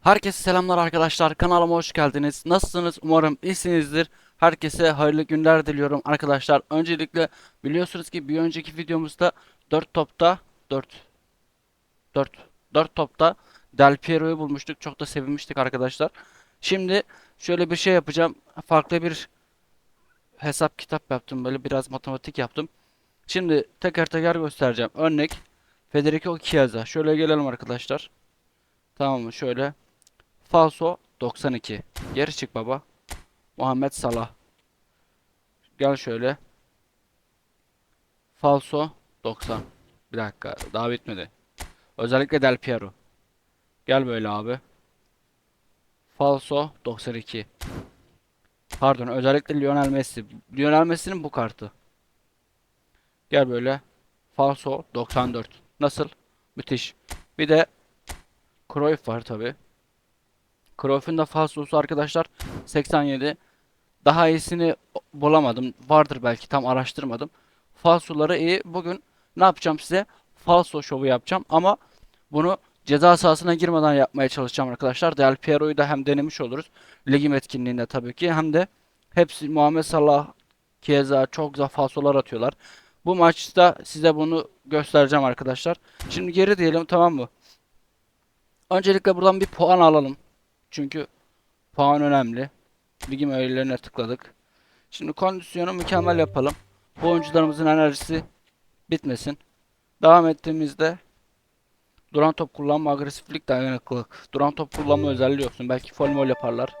Herkese selamlar arkadaşlar. Kanalıma hoş geldiniz. Nasılsınız? Umarım iyisinizdir. Herkese hayırlı günler diliyorum arkadaşlar. Öncelikle biliyorsunuz ki bir önceki videomuzda 4 topta 4 4 4 topta Del Piero'yu bulmuştuk. Çok da sevinmiştik arkadaşlar. Şimdi şöyle bir şey yapacağım. Farklı bir hesap kitap yaptım. Böyle biraz matematik yaptım. Şimdi teker teker göstereceğim. Örnek Federico Chiesa. Şöyle gelelim arkadaşlar. Tamam mı? Şöyle. Falso 92. Geri çık baba. Muhammed Salah. Gel şöyle. Falso 90. Bir dakika. Daha bitmedi. Özellikle Del Piero. Gel böyle abi. Falso 92. Pardon. Özellikle Lionel Messi. Lionel Messi'nin bu kartı. Gel böyle. Falso 94. Nasıl? Müthiş. Bir de Cruyff var tabi. Cruyff'un falsosu arkadaşlar 87. Daha iyisini bulamadım. Vardır belki tam araştırmadım. Falsoları iyi. Bugün ne yapacağım size? Falso şovu yapacağım ama bunu ceza sahasına girmeden yapmaya çalışacağım arkadaşlar. Del Piero'yu da hem denemiş oluruz. Ligim etkinliğinde tabii ki hem de hepsi Muhammed Salah, Chiesa çok güzel falsolar atıyorlar. Bu maçta size bunu göstereceğim arkadaşlar. Şimdi geri diyelim tamam mı? Öncelikle buradan bir puan alalım. Çünkü puan önemli. Ligim öğelerine tıkladık. Şimdi kondisyonu mükemmel yapalım. Bu oyuncularımızın enerjisi bitmesin. Devam ettiğimizde duran top kullanma, agresiflik, dayanıklılık. Duran top kullanma özelliği olsun. Belki folmol yaparlar.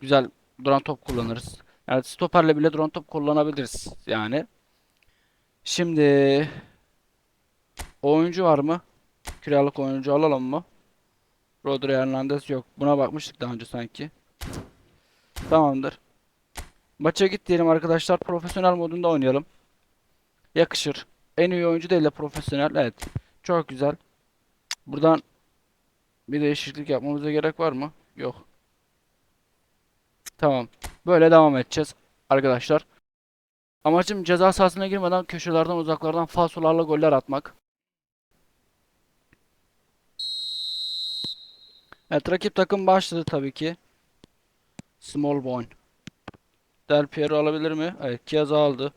Güzel duran top kullanırız. Yani stoperle bile duran top kullanabiliriz yani. Şimdi oyuncu var mı? Kiralık oyuncu alalım mı? Rodri Hernandez yok. Buna bakmıştık daha önce sanki. Tamamdır. Maça git diyelim arkadaşlar. Profesyonel modunda oynayalım. Yakışır. En iyi oyuncu değil de profesyonel. Evet. Çok güzel. Buradan bir değişiklik yapmamıza gerek var mı? Yok. Tamam. Böyle devam edeceğiz arkadaşlar. Amacım ceza sahasına girmeden köşelerden uzaklardan falsolarla goller atmak. Evet rakip takım başladı tabii ki. Small boy. Del Piero alabilir mi? Evet Chiesa aldı.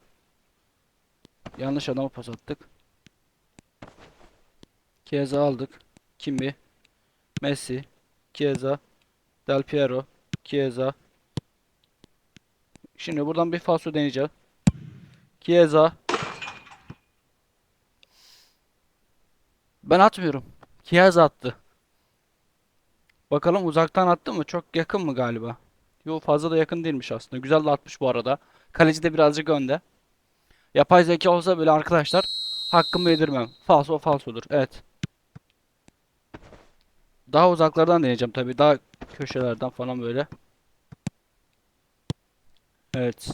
Yanlış adama pas attık. Chiesa aldık. Kimi? Messi. Chiesa. Del Piero. Chiesa. Şimdi buradan bir falso deneyeceğim. Chiesa. Ben atmıyorum. Chiesa attı. Bakalım uzaktan attı mı? Çok yakın mı galiba? Yo fazla da yakın değilmiş aslında. Güzel de atmış bu arada. Kaleci de birazcık önde. Yapay zeka olsa bile arkadaşlar hakkımı yedirmem. Falso falsodur. Evet. Daha uzaklardan deneyeceğim tabii. Daha köşelerden falan böyle. Evet.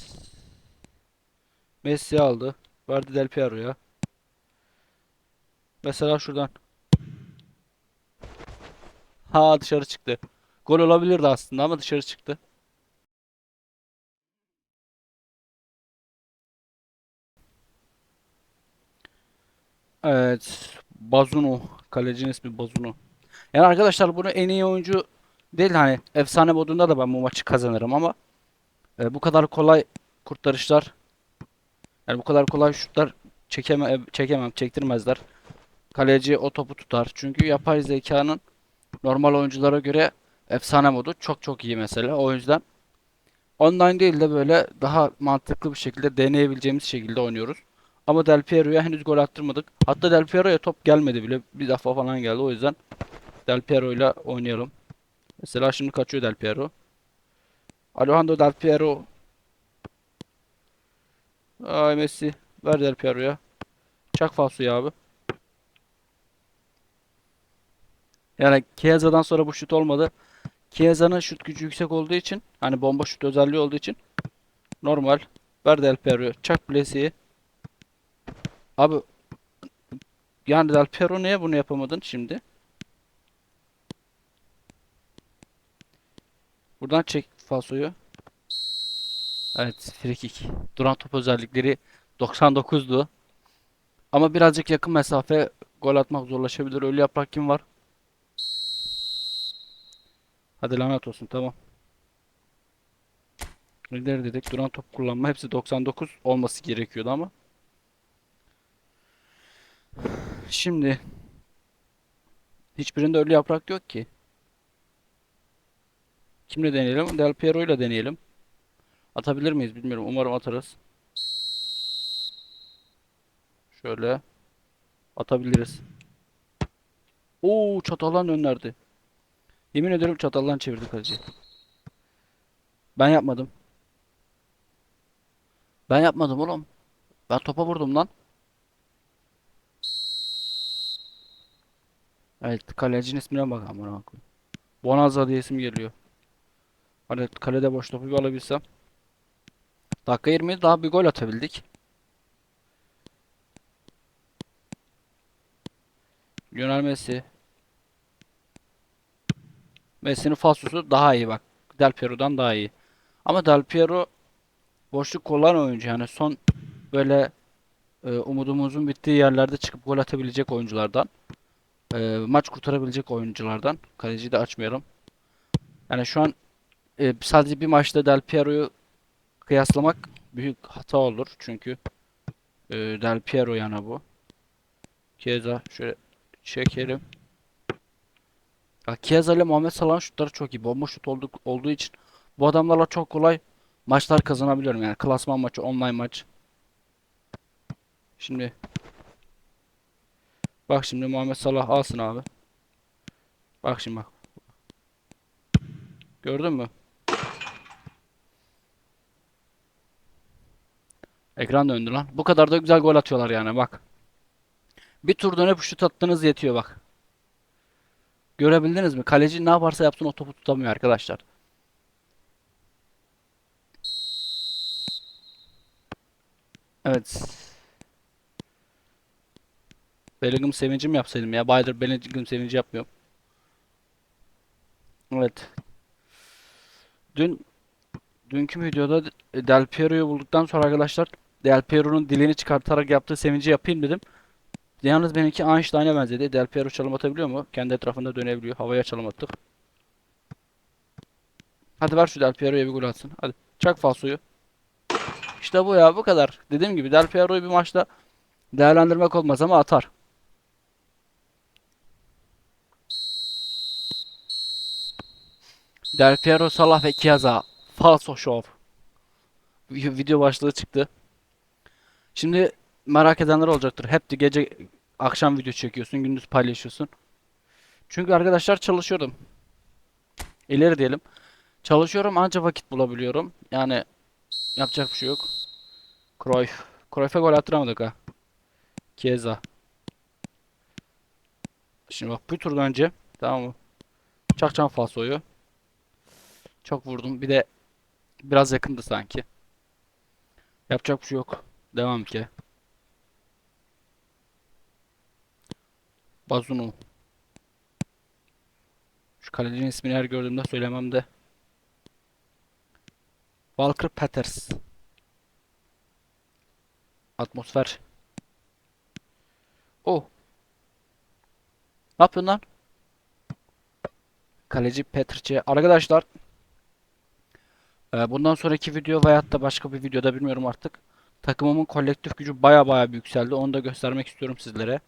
Messi aldı. Verdi Del Piero'ya. Mesela şuradan. Ha dışarı çıktı. Gol olabilirdi aslında ama dışarı çıktı. Evet. Bazunu. Kalecinin ismi Bazunu. Yani arkadaşlar bunu en iyi oyuncu değil hani efsane modunda da ben bu maçı kazanırım ama e, bu kadar kolay kurtarışlar yani bu kadar kolay şutlar çekeme, çekemem, çektirmezler. Kaleci o topu tutar. Çünkü yapay zekanın normal oyunculara göre efsane modu çok çok iyi mesela. O yüzden online değil de böyle daha mantıklı bir şekilde deneyebileceğimiz şekilde oynuyoruz. Ama Del Piero'ya henüz gol attırmadık. Hatta Del Piero'ya top gelmedi bile. Bir defa falan geldi. O yüzden Del Piero ile oynayalım. Mesela şimdi kaçıyor Del Piero. Alejandro Del Piero. Ay Messi. Ver Del Piero'ya. Çak falsoyu abi. Yani Chiesa'dan sonra bu şut olmadı. Chiesa'nın şut gücü yüksek olduğu için hani bomba şut özelliği olduğu için normal. Ver Del Piero. Çak Blesi'yi. Abi yani Del Piero niye bunu yapamadın şimdi? Buradan çek falsoyu. Evet, free kick. Duran top özellikleri 99'du. Ama birazcık yakın mesafe gol atmak zorlaşabilir. Ölü yaprak kim var? Hadi lanet olsun tamam. İleri dedik. Duran top kullanma. Hepsi 99 olması gerekiyordu ama. Şimdi hiçbirinde ölü yaprak yok ki. Kimle deneyelim? Del Piero ile deneyelim. Atabilir miyiz bilmiyorum. Umarım atarız. Şöyle atabiliriz. Oo çatallan önlerdi. Yemin ederim çatallan çevirdi kaleciyi. Ben yapmadım. Ben yapmadım oğlum. Ben topa vurdum lan. Evet kalecinin ismine bak amına koyayım. Bonanza diye isim geliyor. Hani kalede boş topu bir alabilsem. Dakika 20 daha bir gol atabildik. Lionel Messi. Messi'nin falsosu daha iyi bak. Del Piero'dan daha iyi. Ama Del Piero boşluk kullanan oyuncu yani son böyle e, umudumuzun bittiği yerlerde çıkıp gol atabilecek oyunculardan. E, maç kurtarabilecek oyunculardan. Kaleciyi de açmıyorum. Yani şu an e, sadece bir maçta Del Piero'yu kıyaslamak büyük hata olur. Çünkü e, Del Piero yani bu. Keza şöyle çekelim. Ya Chiesa ile Muhammed Salah'ın şutları çok iyi. Bomba şut olduk, olduğu için bu adamlarla çok kolay maçlar kazanabiliyorum. Yani klasman maçı, online maç. Şimdi bak şimdi Muhammed Salah alsın abi. Bak şimdi bak. Gördün mü? Ekran döndü lan. Bu kadar da güzel gol atıyorlar yani bak. Bir tur dönüp şut attığınız yetiyor bak. Görebildiniz mi? Kaleci ne yaparsa yapsın o topu tutamıyor arkadaşlar. Evet. Bellingham sevinci mi yapsaydım ya? Baydır Bellingham sevinci yapmıyorum. Evet. Dün dünkü videoda Del Piero'yu bulduktan sonra arkadaşlar Del Piero'nun dilini çıkartarak yaptığı sevinci yapayım dedim. Yalnız benimki Einstein'a benzedi. Del Piero çalım atabiliyor mu? Kendi etrafında dönebiliyor. Havaya çalım attık. Hadi ver şu Del Piero'ya bir gol atsın. Hadi çak falsoyu. İşte bu ya bu kadar. Dediğim gibi Del Piero'yu bir maçta değerlendirmek olmaz ama atar. Del Piero, Salah ve Chiesa. Falso. Vi- Video başlığı çıktı. Şimdi merak edenler olacaktır. Hep de gece akşam video çekiyorsun, gündüz paylaşıyorsun. Çünkü arkadaşlar çalışıyorum. İleri diyelim. Çalışıyorum anca vakit bulabiliyorum. Yani yapacak bir şey yok. Cruyff. Cruyff'e gol attıramadık ha. Chiesa. Şimdi bak bir turdan önce tamam mı? Çakcan falsoyu. Çok vurdum. Bir de biraz yakındı sanki. Yapacak bir şey yok. Devam ki. Bazunu. Şu kalecinin ismini her gördüğümde söylemem de. Walker Peters. Atmosfer. Oh. Ne yapıyorsun lan? Kaleci Petrçe. Arkadaşlar. e, Bundan sonraki video veyahut da başka bir videoda bilmiyorum artık. Takımımın kolektif gücü baya baya yükseldi. Onu da göstermek istiyorum sizlere.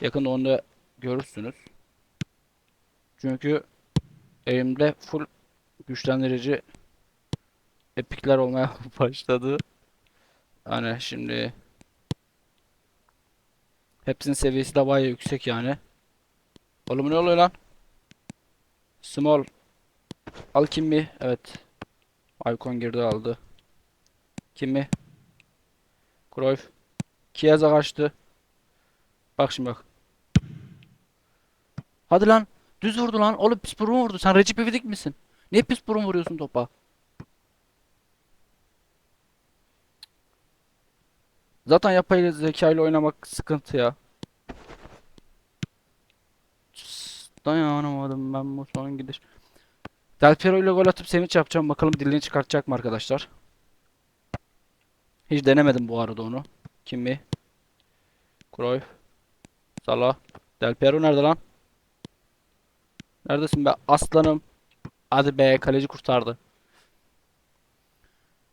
Yakında onu da görürsünüz. Çünkü elimde full güçlendirici epikler olmaya başladı. Hani şimdi hepsinin seviyesi de baya yüksek yani. Oğlum ne oluyor lan? Small. Al kimi? Evet. Icon girdi aldı. Kimi? Cruyff. Chiesa kaçtı. Bak şimdi bak. Hadi lan. Düz vurdu lan. Oğlum pis burun vurdu. Sen Recep İvedik misin? Niye pis burun vuruyorsun topa? Zaten yapay zeka ile oynamak sıkıntı ya. Dayanamadım ben bu son gidiş. Del Piero ile gol atıp sevinç yapacağım. Bakalım dilini çıkartacak mı arkadaşlar? Hiç denemedim bu arada onu. Kimi? Cruyff. Salah. Del Piero nerede lan? Neredesin be aslanım? Hadi be kaleci kurtardı.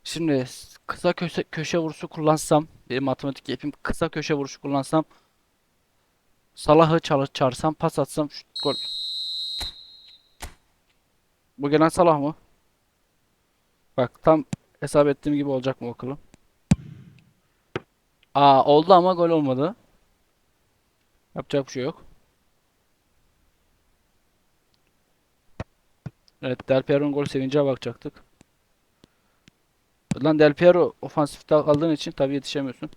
Şimdi kısa köşe, köşe vuruşu kullansam, bir matematik yapayım. Kısa köşe vuruşu kullansam, Salah'ı çağırsam, pas atsam, şut, gol. Bu gelen Salah mı? Bak tam hesap ettiğim gibi olacak mı bakalım. Aa oldu ama gol olmadı. Yapacak bir şey yok. Evet Del Piero'nun gol sevincine bakacaktık. Lan Del Piero ofansifte kaldığın için tabii yetişemiyorsun.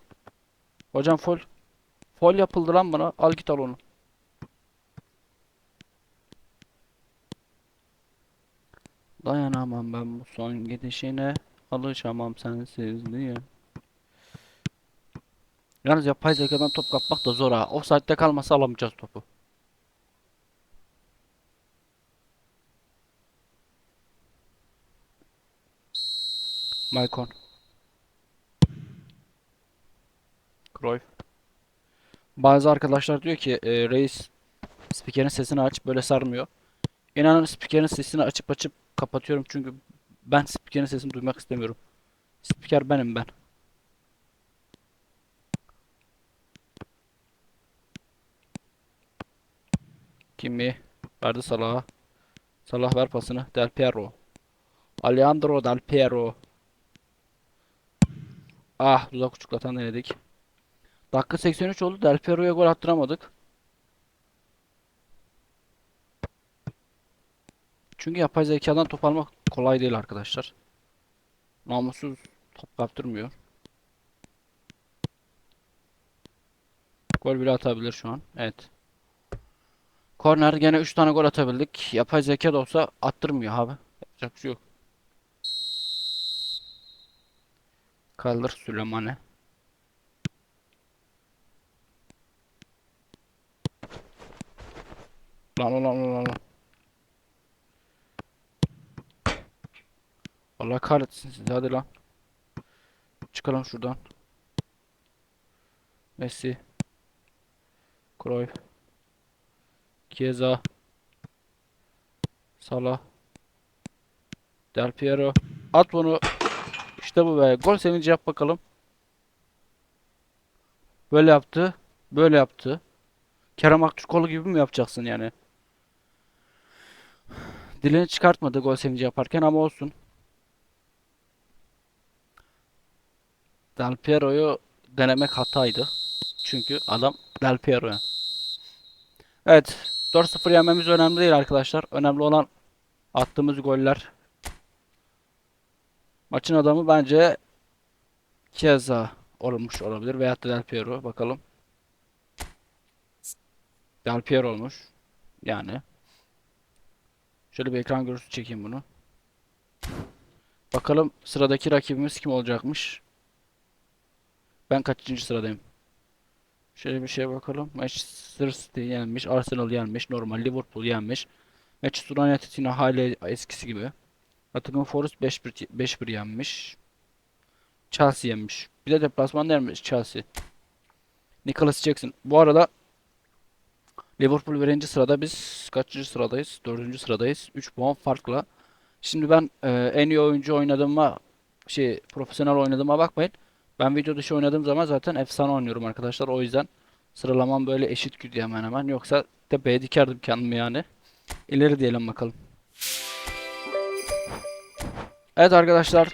Hocam fol. Fol yapıldı lan bana. Al git al onu. Dayanamam ben bu son gidişine. Alışamam sensiz diye. Yalnız yapay zekadan top kapmak da zor ha. Offside'de kalmasa alamayacağız topu. Maicon. Cruyff. Bazı arkadaşlar diyor ki e, reis spikerin sesini aç böyle sarmıyor. İnanın spikerin sesini açıp açıp kapatıyorum çünkü ben spikerin sesini duymak istemiyorum. Spiker benim ben. Kimi? Verdi Salah'a. Salah ver pasını. Del Piero. Alejandro Del Piero. Ah uzak uçuklatan denedik. Dakika 83 oldu. Del Piero'ya gol attıramadık. Çünkü yapay zekadan top almak kolay değil arkadaşlar. Namussuz top kaptırmıyor. Gol bile atabilir şu an. Evet. Korner gene 3 tane gol atabildik. Yapay zeka da olsa attırmıyor abi. Yapacak bir şey yok. Kaldır Süleymane. Lan lan lan lan lan. Allah kahretsin sizi hadi lan. Çıkalım şuradan. Messi. Cruyff. Chiesa. Salah. Del Piero. At bunu. İşte bu be. Gol sevinci yap bakalım. Böyle yaptı. Böyle yaptı. Kerem Aktürkoğlu gibi mi yapacaksın yani? Dilini çıkartmadı gol sevinci yaparken ama olsun. Del Piero'yu denemek hataydı. Çünkü adam Del Piero. yani. Evet. 4-0 yenmemiz önemli değil arkadaşlar. Önemli olan attığımız goller. Maçın adamı bence Chiesa olmuş olabilir veyahut da Del Piero. Bakalım. Del Piero olmuş. Yani. Şöyle bir ekran görüntüsü çekeyim bunu. Bakalım sıradaki rakibimiz kim olacakmış. Ben kaçıncı sıradayım? Şöyle bir şeye bakalım. Manchester City yenmiş, Arsenal yenmiş, normal Liverpool yenmiş. Manchester United yine hala eskisi gibi. Nottingham Forest 5-1 5-1 yenmiş. Chelsea yenmiş. Bir de deplasmanda yenmiş Chelsea. Nicholas Jackson. Bu arada Liverpool birinci sırada biz kaçıncı sıradayız? Dördüncü sıradayız. 3 puan farkla. Şimdi ben e, en iyi oyuncu oynadığıma şey profesyonel oynadığıma bakmayın. Ben video dışı oynadığım zaman zaten efsane oynuyorum arkadaşlar. O yüzden sıralamam böyle eşit gidiyor hemen hemen. Yoksa tepeye dikerdim kendimi yani. İleri diyelim bakalım. Evet arkadaşlar.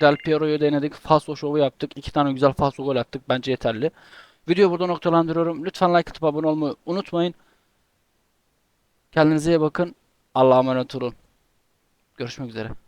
Del Piero'yu denedik. Falso şovu yaptık. İki tane güzel falso gol attık. Bence yeterli. Videoyu burada noktalandırıyorum. Lütfen like atıp abone olmayı unutmayın. Kendinize iyi bakın. Allah'a emanet olun. Görüşmek üzere.